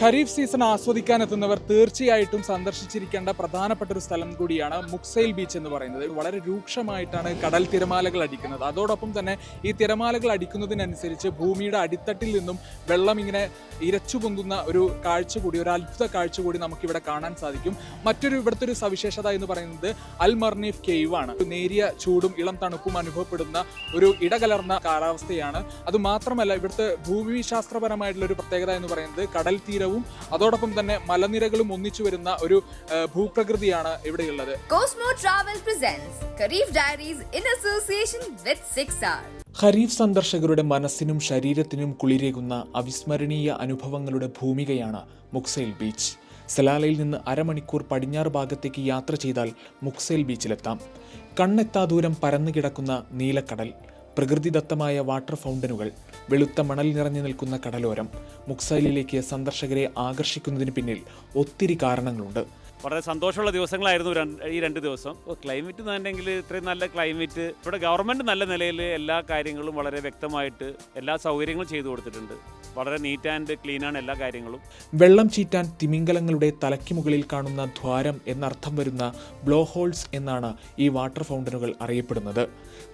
Kharif season ആസ്വദിക്കാൻ എത്തുന്നവർ തീർച്ചയായിട്ടും സന്ദർശിച്ചിരിക്കേണ്ട പ്രധാനപ്പെട്ട ഒരു സ്ഥലം കൂടിയാണ് മുക്സൈൽ ബീച്ച് എന്ന് പറയുന്നത്. വളരെ രൂക്ഷമായിട്ടാണ് കടൽ തിരമാലകൾ അടിക്കുന്നത്. അതോടൊപ്പം തന്നെ ഈ തിരമാലകൾ അടിക്കുന്നതിനനുസരിച്ച് ഭൂമിയുടെ അടിത്തട്ടിൽ നിന്നും വെള്ളം ഇങ്ങനെ ഇരച്ചു പൊന്തുന്ന ഒരു കാഴ്ച കൂടി ഒരു അത്ഭുത കാഴ്ച കൂടി നമുക്കിവിടെ കാണാൻ സാധിക്കും. മറ്റൊരു ഇവിടുത്തെ ഒരു സവിശേഷത എന്ന് പറയുന്നത് അൽ മർനീഫ് കേവ് ആണ്. നേരിയ ചൂടും ഇളം തണുപ്പും അനുഭവപ്പെടുന്ന ഒരു ഇടകലർന്ന കാലാവസ്ഥയാണ്. അത് മാത്രമല്ല ഇവിടുത്തെ ഭൂമിശാസ്ത്രപരമായിട്ടുള്ള ഒരു പ്രത്യേകത എന്ന് പറയുന്നത് കടൽ തീരവും അതോടൊപ്പം തന്നെ മലനിരകളും ഒന്നിച്ചു വരുന്ന ഒരു ഭൂപ്രകൃതിയാണ് ഇവിടെയുള്ളത്. Cosmo travel in association with 6R. ഖരീഫ് സന്ദർശകരുടെ മനസ്സിനും ശരീരത്തിനും കുളിരേകുന്ന അവിസ്മരണീയ അനുഭവങ്ങളുടെ ഭൂമികയാണ് മുക്സൈൽ ബീച്ച്. സലാലയിൽ നിന്ന് അരമണിക്കൂർ പടിഞ്ഞാറ് ഭാഗത്തേക്ക് യാത്ര ചെയ്താൽ മുക്സൈൽ ബീച്ചിലെത്താം. കണ്ണെത്താ ദൂരം പരന്നു കിടക്കുന്ന നീലക്കടൽ. പ്രകൃതിദത്തമായ വാട്ടർ ഫൗണ്ടനുകൾ വെളുത്ത മണൽ നിറഞ്ഞു നിൽക്കുന്ന കടലോരം മുക്സൈലിലേക്ക് സന്ദർശകരെ ആകർഷിക്കുന്നതിന് പിന്നിൽ ഒത്തിരി കാരണങ്ങളുണ്ട്. വളരെ സന്തോഷമുള്ള ദിവസങ്ങളായിരുന്നു ഈ രണ്ട് ദിവസം. ക്ലൈമറ്റ് ക്ലൈമറ്റ് എന്നുണ്ടെങ്കിൽ ഇത്രയും നല്ല ക്ലൈമറ്റ് ഇവിടെ ഗവൺമെന്റ് നല്ല നിലയിൽ എല്ലാ കാര്യങ്ങളും വളരെ വ്യക്തമായിട്ട് എല്ലാ സൗകര്യങ്ങളും ചെയ്തു കൊടുത്തിട്ടുണ്ട്. വളരെ നീറ്റ് ആൻഡ് ക്ലീൻ ആണ് എല്ലാ കാര്യങ്ങളും. വെള്ളം ചീറ്റാൻ തിമിംഗലങ്ങളുടെ തലയ്ക്ക് മുകളിൽ കാണുന്ന ദ്വാരം എന്നർത്ഥം വരുന്ന ബ്ലോ ഹോൾസ് എന്നാണ് ഈ വാട്ടർ ഫൗണ്ടനുകൾ അറിയപ്പെടുന്നത്.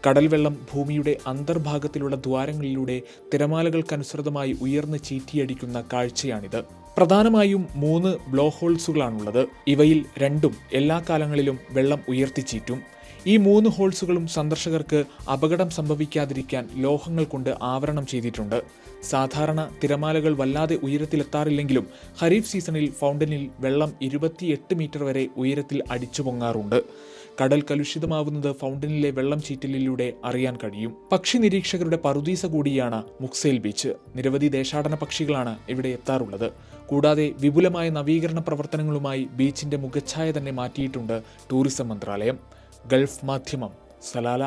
കടൽ വെള്ളം ഭൂമിയുടെ അന്തർഭാഗത്തിലുള്ള ദ്വാരങ്ങളിലൂടെ തിരമാലകൾക്കനുസൃതമായി ഉയർന്ന് ചീറ്റിയടിക്കുന്ന കാഴ്ചയാണിത്. പ്രധാനമായും മൂന്ന് ബ്ലോ ഹോൾസുകളാണുള്ളത്. ഇവയിൽ രണ്ടും എല്ലാ കാലങ്ങളിലും വെള്ളം ഉയർത്തിച്ചീറ്റും. ഈ മൂന്ന് ഹോൾസുകളും സന്ദർശകർക്ക് അപകടം സംഭവിക്കാതിരിക്കാൻ ലോഹങ്ങൾ കൊണ്ട് ആവരണം ചെയ്തിട്ടുണ്ട്. സാധാരണ തിരമാലകൾ വല്ലാതെ ഉയരത്തിലെത്താറില്ലെങ്കിലും ഖരീഫ് സീസണിൽ ഫൗണ്ടനിൽ വെള്ളം ഇരുപത്തിയെട്ട് മീറ്റർ വരെ ഉയരത്തിൽ അടിച്ചു പൊങ്ങാറുണ്ട്. കടൽ കലുഷിതമാവുന്നത് ഫൗണ്ടനിലെ വെള്ളം ചീറ്റലിലൂടെ അറിയാൻ കഴിയും. പക്ഷി നിരീക്ഷകരുടെ പറുദീസ കൂടിയാണ് മുക്സേൽ ബീച്ച്. നിരവധി ദേശാടന പക്ഷികളാണ് ഇവിടെ എത്താറുള്ളത്. കൂടാതെ വിപുലമായ നവീകരണ പ്രവർത്തനങ്ങളുമായി ബീച്ചിന്റെ മുഖച്ഛായ തന്നെ മാറ്റിയിട്ടുണ്ട് ടൂറിസം മന്ത്രാലയം. ഗൾഫ് മാധ്യമം സലാല